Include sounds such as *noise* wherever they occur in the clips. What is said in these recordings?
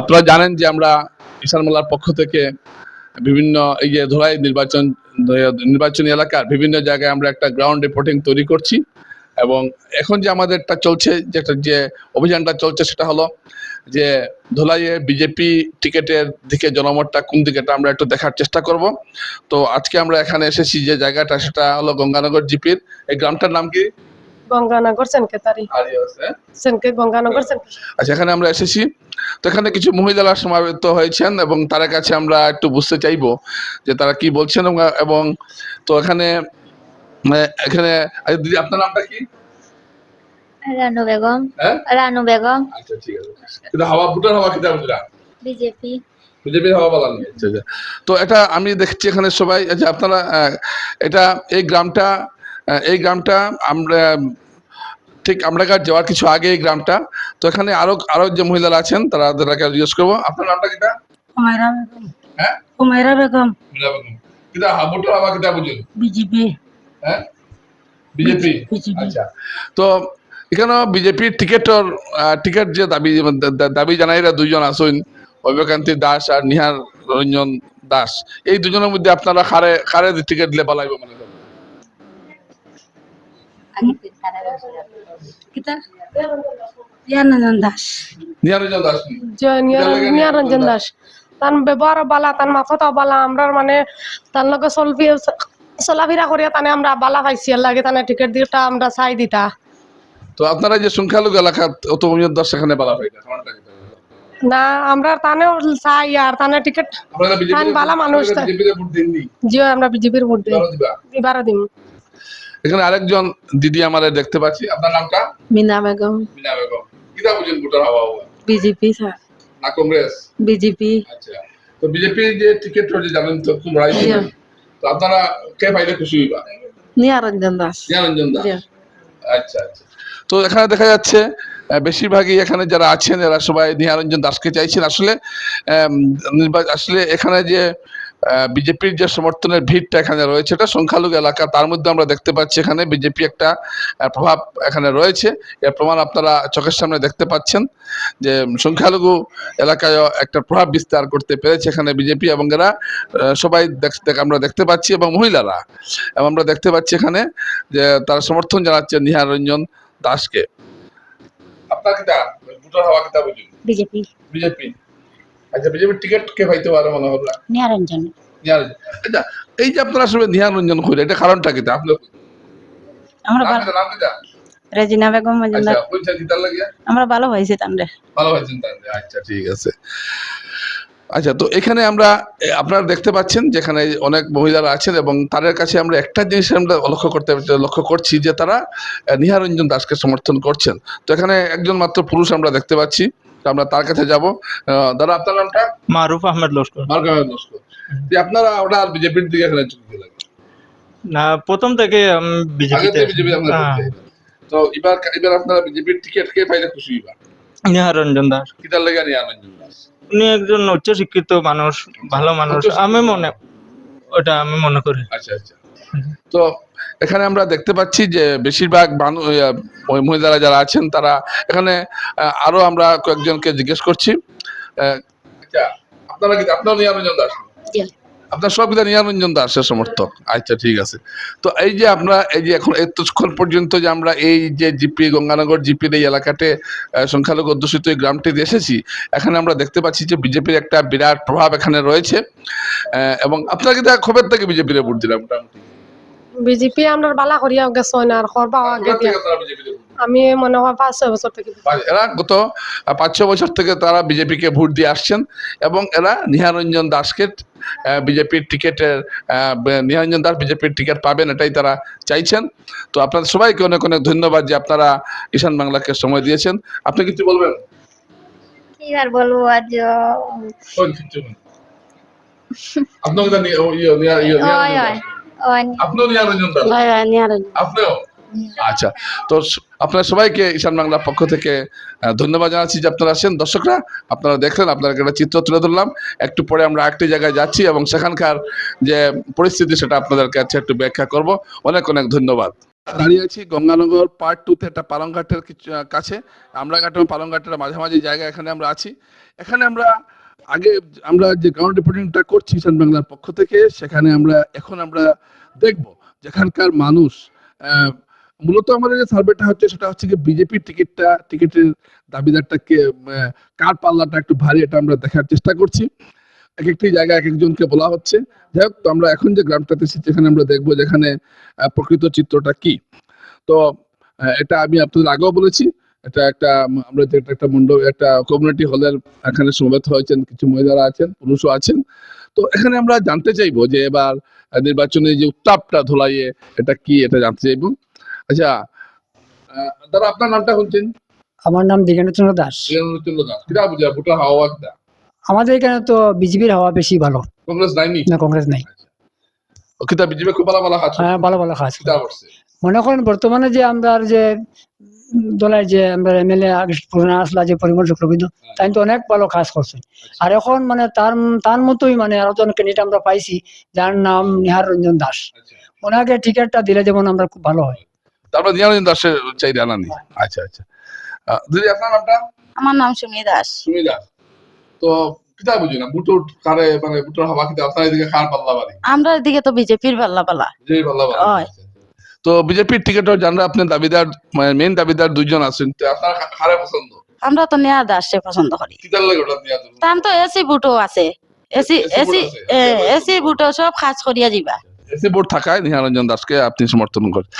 আপনারা জানেন যে আমরা কিষান মেলার পক্ষ থেকে বিভিন্ন এই যে ধলাই নির্বাচন, নির্বাচনী এলাকার বিভিন্ন জায়গায় আমরা একটা গ্রাউন্ড রিপোর্টিং তৈরি করছি এবং এখন যে আমাদেরটা চলছে যেটা যে অভিযানটা চলছে সেটা হলো যে ধোলাইয়ে বিজেপি টিকেটের দিকে জনমতটা কোন দিকে এটা আমরা একটু দেখার চেষ্টা করব। তো আজকে আমরা এখানে এসেছি যে জায়গাটা, সেটা হলো গঙ্গানগর জিপির। এই গ্রামটার নাম কি? গঙ্গানগর সেনকেতারি। সেনকে গঙ্গানগর সেনকে আচ্ছা এখানে আমরা এসেছি। তো এখানে কিছু মহিলারা সমাবেত হয়েছেন এবং তার কাছে আমরা একটু বুঝতে চাইব যে তারা কি বলছেন এবং- এবং তো এখানে মানে এখানে আচ্ছা দিদি আপনার নামটা কি? রানু বেগম। হ্যাঁ? রানু বেগম। আচ্ছা ঠিক আছে। হাওয়া ভুটান হাওয়া কিতা বিজেপি। বিজেপির হাওয়া বলা নেই। আচ্ছা তো এটা আমি দেখছি এখানে সবাই। আচ্ছা আপনারা এটা এই গ্রামটা এই গ্রামটা আমরা ঠিক আমরা যাওয়ার কিছু আগে এই গ্রামটা। তো এখানে আরও আরও যে মহিলারা আছেন তারা তাদেরকে জিজ্ঞেস করব। আপনার নামটা কিটা হুমায়রা বেগম হ্যাঁ? হুমায়রা বেগম। মিলা বেগম। বুঝুন? বিজেপি। হ্যাঁ? বিজেপি। আচ্ছা। তো বিজেপির টিকেটর টিকেট যে দাবি দাবি জানাইরা দুইজন আসুন অভিকান্তি দাস আর নিহার রঞ্জন দাস। এই দুজনের মধ্যে আপনারা খারে খারে টিকেট দিলে পালাইব মনে জ্ঞানরঞ্জন দাস। দাস? দাস। তার ব্যবহার বালা তার মাফত বালা আমরা মানে তার লগে চলবি চলাফেরা করিয়া তানে আমরা বালা পাইছি লাগে তানে টিকিট দিটা আমরা চাই দিতা। তো আপনারা যে সংখ্যালঘু এলাকা অত দাস সেখানে না আমরা তানেও চাই আর তানে টিকিট বালা মানুষ আমরা বিজেপির ভোট দিই। এবারও দিবা? এবারও দিম এখানে আরেকজন দিদি আমাদের দেখতে পাচ্ছি। আপনার নামটা? মিনা বেগম। মিনা বেগম। কিতা বুঝেন ভোটার হাওয়া হওয়া? BJP sir. না কংগ্রেস? বিজেপি। আচ্ছা। তো বিজেপি যে টিকিট রয়েছে জানেন তো খুব রাইট তো আপনারা কে পাইলে খুশি হইবা? নিরঞ্জন দাস। জ্ঞানরঞ্জন দাস। আচ্ছা আচ্ছা। তো এখানে দেখা যাচ্ছে বেশিরভাগই এখানে যারা আছেন এরা সবাই নিহারঞ্জন দাসকে চাইছেন। আসলে আসলে এখানে যে বিজেপির যে সমর্থনের ভিড়টা এখানে রয়েছে এটা সংখ্যালঘু এলাকা তার মধ্যে আমরা দেখতে পাচ্ছি এখানে বিজেপি একটা প্রভাব এখানে রয়েছে। এর প্রমাণ আপনারা চোখের সামনে দেখতে পাচ্ছেন যে সংখ্যালঘু এলাকায় একটা প্রভাব বিস্তার করতে পেরেছে এখানে বিজেপি এবং এরা সবাই আমরা দেখতে পাচ্ছি এবং মহিলারা এবং আমরা দেখতে পাচ্ছি এখানে যে তারা সমর্থন জানাচ্ছে নিহার রঞ্জন দাসকে। আপনার কিতা? ভোটার হওয়া কিতা বুঝুন? বিজেপি। বিজেপি। আচ্ছা বিজেপির টিকিট কে পাইতে পারে মনে হলো। নিরঞ্জন নিহার আচ্ছা এই যে আপনারা সবাই নিহার রঞ্জন কইলে এটা কারণটা কিতা আপনি আমরা? রেজিনা বেগম আচ্ছা কিতার লাগিয়া? আমরা ভালো হয়েছে তান্ডে ভালো আচ্ছা ঠিক আছে। আচ্ছা তো এখানে আমরা আপনারা দেখতে পাচ্ছেন যেখানে অনেক মহিলারা আছেন এবং তাদের কাছে আমরা একটা জিনিস আমরা লক্ষ্য করতে লক্ষ্য করছি যে তারা নিহারঞ্জন দাসকে সমর্থন করছেন। তো এখানে একজন মাত্র পুরুষ আমরা দেখতে পাচ্ছি। তো আমরা তার কাছে যাব। দাদা আপনার নামটা? মারুফ আহমেদ লস্কর। মার্গামের নস্কর যে আপনারা ওটা আর বিজেপির দিকে এখানে চুক্তি লাগে না প্রথম থেকে বিজেপিতে তো। হ্যাঁ। তো এবার এবার আপনারা বিজেপির টিকিট কে পাইলে খুশি হইবা নিহারঞ্জন দাস। কিতার লেগে নিহারঞ্জন দাস? উনি একজন উচ্চ শিক্ষিত মানুষ ভালো মানুষ। আমি মনে ওটা আমি মনে করি। আচ্ছা আচ্ছা। তো এখানে আমরা দেখতে পাচ্ছি যে বেশিরভাগ ওই মহিলারা যারা আছেন তারা এখানে আরও আমরা কয়েকজনকে জিজ্ঞেস করছি। আচ্ছা আপনারা কি আপনার নিয়ারঞ্জন দাস? আপনার সব কিনা নিয়ারঞ্জন দাসের সমর্থক। আচ্ছা ঠিক আছে। তো এই যে আমরা এই যে এখন এতক্ষণ পর্যন্ত যে আমরা এই যে জিপি গঙ্গানগর জিপির এই এলাকাতে সংখ্যালঘু অধ্যুষিত এই গ্রামটিতে এসেছি এখানে আমরা দেখতে পাচ্ছি যে বিজেপির একটা বিরাট প্রভাব এখানে রয়েছে। এবং আপনার কি খবর থেকে বিজেপির ভোট দিলাম মোটামুটি? বিজেপি আমরা বালা করিয়া গেছ না আর করবা আগে আমি মনে হয় পাঁচ ছয় বছর থেকে এরা গত পাঁচ ছ বছর থেকে তারা বিজেপিকে ভোট দিয়ে আসছেন এবং এরা নিহারঞ্জন দাসকে বিজেপির টিকেটের নিহারঞ্জন দাস বিজেপির টিকিট পাবেন এটাই তারা চাইছেন। তো আপনাদের সবাইকে অনেক অনেক ধন্যবাদ যে আপনারা ঈশান বাংলাকে সময় দিয়েছেন। আপনি কিছু বলবেন? কি আর বলব আজ আপনিও আপনিও দাস আপনিও? আচ্ছা। তো আপনারা সবাইকে ঈশান বাংলার পক্ষ থেকে ধন্যবাদ জানাচ্ছি যে আপনারা আসেন। দর্শকরা আপনারা দেখলেন আপনাদেরকে একটা চিত্র তুলে ধরলাম। একটু পরে আমরা একটি জায়গায় যাচ্ছি এবং সেখানকার যে পরিস্থিতি সেটা আপনাদের কাছে একটু ব্যাখ্যা করব। অনেক অনেক ধন্যবাদ। দাঁড়িয়ে আছি গঙ্গানগর পার্ট টু তে একটা পালংঘাটের কিছু আমরাঘাট এবং পালংঘাটের মাঝামাঝি জায়গা এখানে আমরা আছি। এখানে আমরা আগে আমরা যে গ্রাউন্ড রিপোর্টিংটা করছি ইসান বাংলার পক্ষ থেকে, সেখানে আমরা, এখন আমরা দেখব যেখানকার মানুষ মূলত আমাদের যে সার্ভেটা হচ্ছে, সেটা হচ্ছে কি বিজেপির টিকিটটা টিকিটের দাবিদারটাকে কার পাল্লাটা একটু ভারী, এটা আমরা দেখার চেষ্টা করছি। এক একটি জায়গায় এক একজনকে বলা হচ্ছে। যাই হোক, তো আমরা এখন যে গ্রামটাতে এসেছি যেখানে আমরা দেখব যেখানে প্রকৃত চিত্রটা কি। তো এটা আমি আপনাদের আগেও বলেছি। এটা একটা আমরা যে একটা মণ্ডপ একটা কমিউনিটি হলের এখানে সমবেত হয়েছেন কিছু মহিলারা আছেন পুরুষও আছেন। তো এখানে আমরা জানতে চাইব যে এবার নির্বাচনে যে উত্তাপটা ধোলাইয়ে এটা কি এটা জানতে চাইব? আচ্ছা দাদা আপনার নামটা শুনছেন? আমার নাম দিগেন্দ্রচন্দ্র দাস। চন্দ্র দাস। কিটা বুঝা ভোটার হাওয়া কিটা আমাদের এখানে তো বিজেপির হাওয়া বেশি ভালো। কংগ্রেস নাইনি? না কংগ্রেস নাই। ও কিতা বিজেপি খুব ভালো ভালো খাচ্ছে হ্যাঁ ভালো ভালো কাজ মনে করেন বর্তমানে যে আমরা যে যে আমরা এমএলএ পুরোনো আসলা যে পরিমল শুক্লবিদ্য তাই তো অনেক ভালো কাজ করছে আর এখন মানে তার তার মতোই মানে আরও জন ক্যান্ডিডেট আমরা পাইছি যার নাম নিহার রঞ্জন দাস। আচ্ছা। ওনাকে টিকিটটা দিলে যেমন আমরা খুব ভালো হয়। তারপর দিয়ানন্দ দাসের চাইতে আনা নেই? আচ্ছা আচ্ছা। দিদি আপনার নামটা? আমার নাম সুমি দাস। সুমি দাস। তো কিতা বুঝি না? বুটুর কারে মানে বুটুর হাওয়া কিতা আপনার এদিকে খার পাল্লা বাড়ি আমরা এদিকে তো বিজেপির পাল্লা পাল্লা যে পাল্লা বাড়ি হয়। তো বিজেপির টিকিটও জানলে আপনি দাবিদার মানে মেইন দাবিদার দুইজন আছেন তো আপনার খা- পছন্দ? আমরা তো নেয়া দাসে পছন্দ করি। কিতার লাগে ওটা দিয়া দেবো তো এসি বুটও আছে। AC AC booth? এসি বুটও সব কাজ করিয়া দিবা। এসি বোর্ড থাকায় নিহারঞ্জন দাসকে আপনি সমর্থন করেন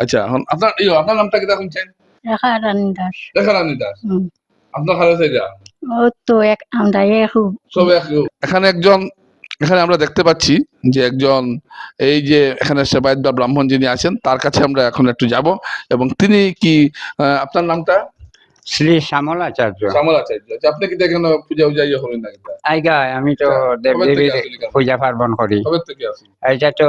আচ্ছা এখন আপনার ইয়ো আপনার নামটা কিতা শুনছেন রেখা রানী দাস। দেখা রানী দাস আপনার খারে চাইরা? ও তো এক আমরা খুব সব এক এখানে একজন এখানে আমরা দেখতে পাচ্ছি যে একজন এই যে এখানে সেবায়ত বা ব্রাহ্মণ যিনি আছেন তার কাছে আমরা এখন একটু যাব এবং তিনি কি আপনার নামটা? শ্রী শ্যামল আচার্য শ্যামল আচার্য আচ্ছা, আপনি কি দেখেন পূজা উজা ইয়ে হলেন না আইগা আমি তো আচ্ছা, দেব কবে থেকে দেবীর আসলি কেন? পূজা পার্বণ করি। এটা তো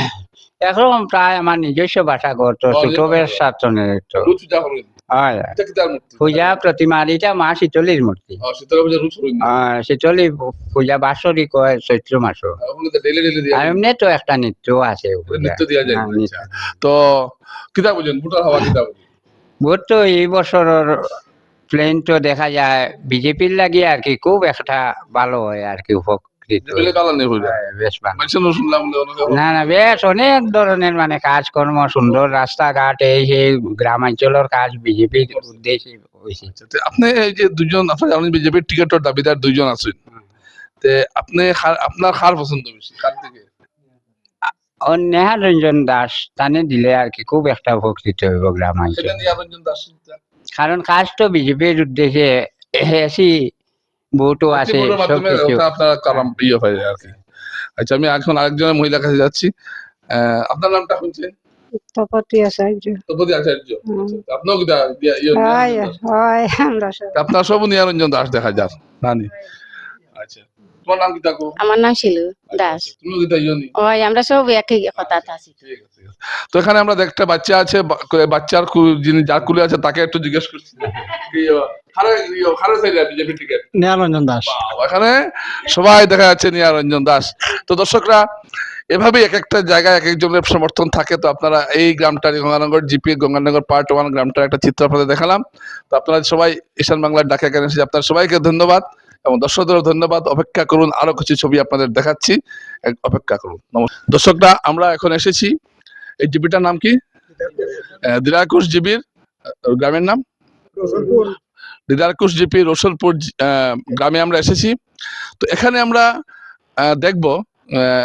*clears throat* একরকম প্রায় আমার নিজস্ব ভাষা ঘর তো ছোটবের সাতনের তো পূজা পূজা মা শীতলীর মূর্তি। পূজা শীতলী হয় চৈত্র মাস এমনি তো একটা নৃত্য আছে হ্যাঁ। আচ্ছা। তো কিতা বুঝেন বুটার হাওয়া কিতা ভোট তো এই বছরের প্লেন তো দেখা যায় বিজেপির লাগিয়ে আর কি খুব একটা ভালো হয় আর কি উপকৃত হয়, না না বেশ অনেক ধরনের মানে কাজকর্ম সুন্দর রাস্তাঘাট এই সেই গ্রামাঞ্চলের কাজ বিজেপির উদ্দেশ্যে হয়েছে। আচ্ছা, আপনি এই যে দুজন আপনার জানেন বিজেপির টিকেটের দাবিদার দুইজন আছেন। তে আপনি আপনার খার পছন্দ বেশি কার থেকে? ও রঞ্জন দাস তানে দিলে আর কি খুব একটা উপকৃত হইব গ্রামাঞ্চল। কারণ কাজ তো বিজেপির উদ্দেশ্যে এসি ভোটও আছে সবকিছু। আপনারা কালাম ইয়ে হয় আর কি। আচ্ছা আমি এখন আরেকজনের মহিলার কাছে যাচ্ছি। আহ, আপনার নামটা হচ্ছে? তপতি আচার্য। তপতি আচার্য। আচ্ছা, দিয়া- ইয়ে হয় হয় আমরা সব আপনার সব নিরঞ্জন দাস দেখা যার নানি। আচ্ছা। তোমার নাম কি থাকো? আমার নাম শিলু দাস। তুমি কি তা ইয়নি ওই আমরা সব একই কথা আছি। তো এখানে আমরা একটা বাচ্চা আছে বাচ্চার যিনি যার কুলে আছে তাকে একটু জিজ্ঞেস করছি। দাস। এখানে সবাই দেখা যাচ্ছে নিয়ারঞ্জন দাস। তো দর্শকরা এভাবেই এক একটা জায়গায় এক একজনের সমর্থন থাকে। তো আপনারা এই গ্রামটার Ganganagar GP Ganganagar part one গ্রামটার একটা চিত্র আপনাদের দেখালাম। তো আপনারা সবাই ঈশান বাংলার ডাকে এখানে এসেছে। আপনার সবাইকে ধন্যবাদ। এবং দর্শকদের ধন্যবাদ। অপেক্ষা করুন আরও কিছু ছবি আপনাদের দেখাচ্ছি। অপেক্ষা করুন। দর্শকরা আমরা এখন এসেছি। এই জিবিটার নাম কি? দিলাকুশ দিরাকুশ জিবির গ্রামের নাম? দিদারকুশ জিপি রসুলপুর গ্রামে আমরা এসেছি। তো এখানে আমরা দেখব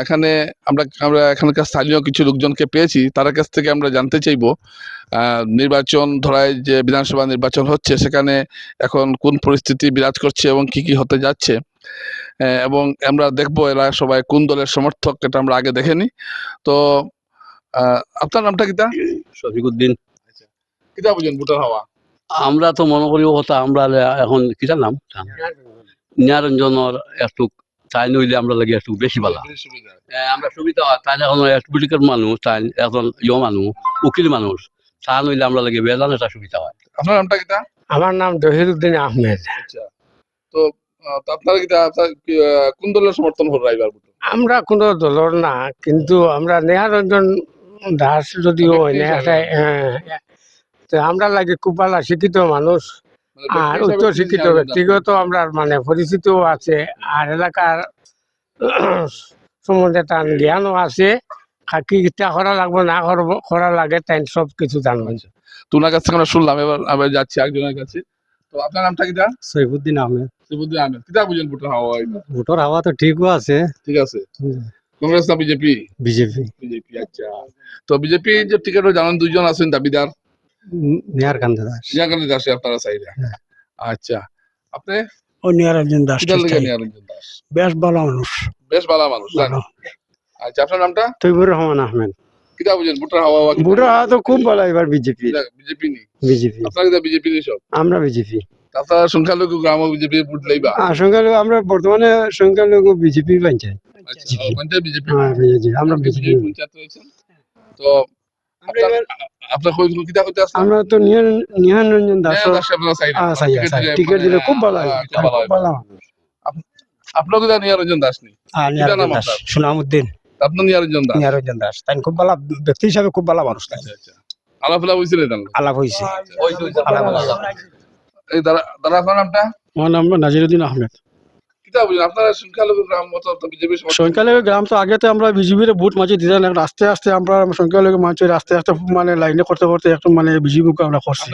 এখানে আমরা আমরা এখানকার স্থানীয় কিছু লোকজনকে পেয়েছি তার কাছ থেকে আমরা জানতে চাইব নির্বাচন ধরায় যে বিধানসভা নির্বাচন হচ্ছে সেখানে এখন কোন পরিস্থিতি বিরাজ করছে এবং কি কি হতে যাচ্ছে। এবং আমরা দেখব এরা সবাই কোন দলের সমর্থক এটা আমরা আগে দেখেনি তো আপনার নামটা কিতা শফিকুদ্দিন কিতা বুঝেন ভোটার হওয়া? আমরা তো মনে করি কথা আমরা এখন কিটার নাম? নিয়ারঞ্জনের একটু তাই নইলে আমরা লাগে একটু বেশি ভালো আমরা সুবিধা হয় তাই এখন এডুকেটেড মানুষ তাই এখন ইয় মানুষ উকিল মানুষ তা নইলে আমরা লাগে বেজান একটা সুবিধা হয়। আপনার নামটা কিতা আমার নাম জহিরুদ্দিন আহমেদ। আচ্ছা। তো আপনারা কি তা- আপনার কি, কোন দলের সমর্থন এবার ভোট? আমরা কোনো দলের না কিন্তু আমরা নেহারঞ্জন দাস যদিও হয় না একটা হ্যাঁ, তো আমরা লাগে খুব ভালো শিক্ষিত মানুষ। মানে আর উচ্চ শিক্ষিত ব্যক্তিগত আমরা মানে পরিচিত আছে আর এলাকার *clears throat* সম্বন্ধে তার জ্ঞানও আছে। কিতা করা লাগবে না করব- করা লাগে তাই সব কিছু জানবেন তো ওনার কাছ থেকে আমরা শুনলাম এবার আবার যাচ্ছি একজনের কাছে। তো আপনার নামটা কিটা? সৈফুদ্দিন আহমেদ। সিবুদ্দিন আহমেদ। কিটা বুঝেন ভোটার হাওয়া? ভোটর হাওয়া তো ঠিকও আছে। ঠিক আছে। কংগ্রেস না বিজেপি? বিজেপি। বিজেপি আচ্ছা। তো বিজেপি যে টিকিট জানান দুইজন আছেন দাবিদার। নেহার দাস জিয়াকান্ত দাসে আপনারা চাইলে। আচ্ছা। আপনি? ও নিরঞ্জন দাস নিয়ারঞ্জন দাস বেশ ভালো মানুষ। বেশ ভালো মানুষ আচ্ছা আপনার নামটা? তৈবুর রহমান আহমেদ। কিটা বুঝেন ভোটার হাওয়া বুড়া তো খুব ভালো এবার বিজেপি। বিজেপি নি বিজেপি। আপনার বিজেপি নি সব? আমরা বিজেপি। আপনারা সংখ্যালঘু গ্রাম বিজেপি ভোট লইবা সংখ্যালঘু আমরা বর্তমানে সংখ্যালঘু বিজেপি বাঞ্চাই আচ্ছা পঞ্চায়েত বিজেপি। হ্যাঁ আমরা বিজেপি পঞ্চায়েত রয়েছেন। তো আপনার- কিটা কইতে আমরা তো দাসে টিকিট। দিলে খুব ভালো খুব ভালো। খুব ভালো আপনার কিটা নিয়ারঞ্জন দাস নি কিটা নাম আপনার? সুনামুদ্দিন। আপনার নিয়ারঞ্জন দাস? নিহারঞ্জন দাস। তাই খুব ভালো ব্যক্তি হিসাবে খুব ভালো মানুষ তাই। আচ্ছা আচ্ছা। আলাপ এই দাদা দাদা আপনার নামটা? আমার নাম নাজিরুদ্দিন আহমেদ। কিতা বুঝলেন? আপনারা সংখ্যালঘু গ্রাম মতো বিজেপি সংখ্যালঘু গ্রাম তো আগে তো আমরা বিজেপির ভোট মাঝে দিতাম এখন আস্তে আস্তে আমরা সংখ্যালঘু মানুষের আস্তে আস্তে মানে লাইনে করতে করতে একটু মানে বিজেপিকে আমরা করছি।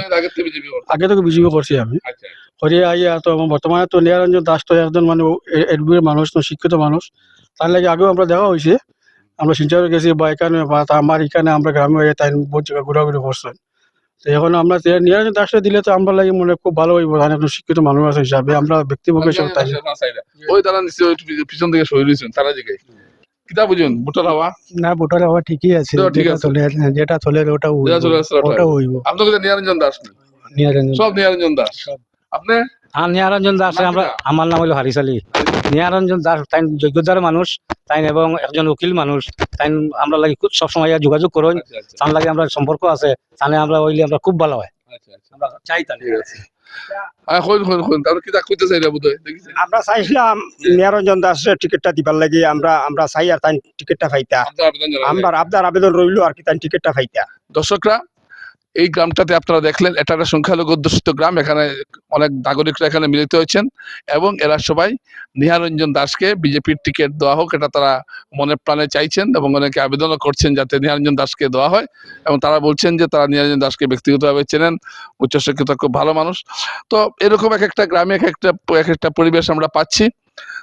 আগে থেকে বিজেপি করছি? আমি। আচ্ছা করে আইয়া তো বর্তমানে তো নিয়ারঞ্জন দাস তো একজন মানে মানুষ তো শিক্ষিত মানুষ। তার লাগে আগেও আমরা দেখা হয়েছে। আমরা শিলচরে গেছি বা এখানে বা আমার এখানে আমরা গ্রামে তাই বহুত জায়গায় ঘোরাঘুরি করছেন তো এখন আমরা যে নিয়ারঞ্জন দাসটা দিলে তো আমরা লাগে মনে খুব ভালো হইব ধান একজন শিক্ষিত মানুষ আছে হিসাবে আমরা ব্যক্তিপক্ষে সব তাই। ওই তারা নিশ্চয়ই পিছন থেকে সরে রয়েছেন তারা দিকে। কিতা বুঝুন ভোটার হাওয়া? না ভোটার হাওয়া ঠিকই আছে ঠিক যেটা আছে। চলে যেটা চলে ওটা যেটা চলে আসছে ওটা ওটা হইব। আপনার কাছে নিয়ারঞ্জন দাস নিয়ারঞ্জন নিরঞ্জন সব নিয়ারঞ্জন দাস। আপনি? নিহারঞ্জন দাস আমরা আমার নাম হলো হারিস আলী। নিহারঞ্জন দাস তাই যোগ্যতার মানুষ তাই এবং একজন উকিল মানুষ। তাই আমরা লাগি খুব সবসময় ইয়া যোগাযোগ করুন আচ্ছা আচ্ছা। তার লাগে আমরা সম্পর্ক আছে। তাহলে আমরা ওইলে আমরা খুব ভালো হয়। আচ্ছা আচ্ছা। আমরা চাই তাহলে। চাইছিলাম নিরঞ্জন দাসের টিকিটটা দিবার লাগি। আমরা আমরা চাই আর তাই টিকিটটা আবেদন আমরা আপনার আবেদন রইল আর কি তাই টিকিটটা পাইতা দর্শকরা এই গ্রামটাতে আপনারা দেখলেন, এটা একটা সংখ্যালঘু অধ্যুষিত গ্রাম, এখানে অনেক নাগরিকরা এখানে মিলিত হয়েছেন এবং এরা সবাই নিহারঞ্জন দাসকে বিজেপির টিকিট দেওয়া হোক, এটা তারা মনে প্রাণে চাইছেন এবং অনেকে আবেদনও করছেন যাতে নিহারঞ্জন দাসকে দেওয়া হয় এবং তারা বলছেন যে তারা নিহারঞ্জন দাসকে ব্যক্তিগতভাবে চেনেন, উচ্চশিক্ষিত খুব ভালো মানুষ। তো এরকম এক একটা গ্রামে এক একটা এক একটা পরিবেশ আমরা পাচ্ছি।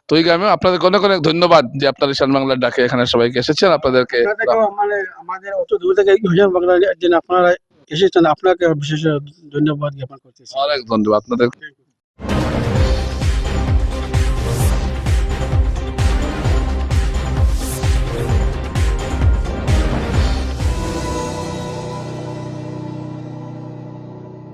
তো এই গ্রামে আপনাদের অনেক অনেক ধন্যবাদ যে আপনারা ঈশান বাংলার ডাকে এখানে সবাইকে এসেছেন, আপনাদেরকে মানে আমাদের অত দূর থেকে আপনারা এসেছেন আপনাকে বিশেষ ধন্যবাদ জ্ঞাপন করতেছি অনেক ধন্যবাদ। আপনাদের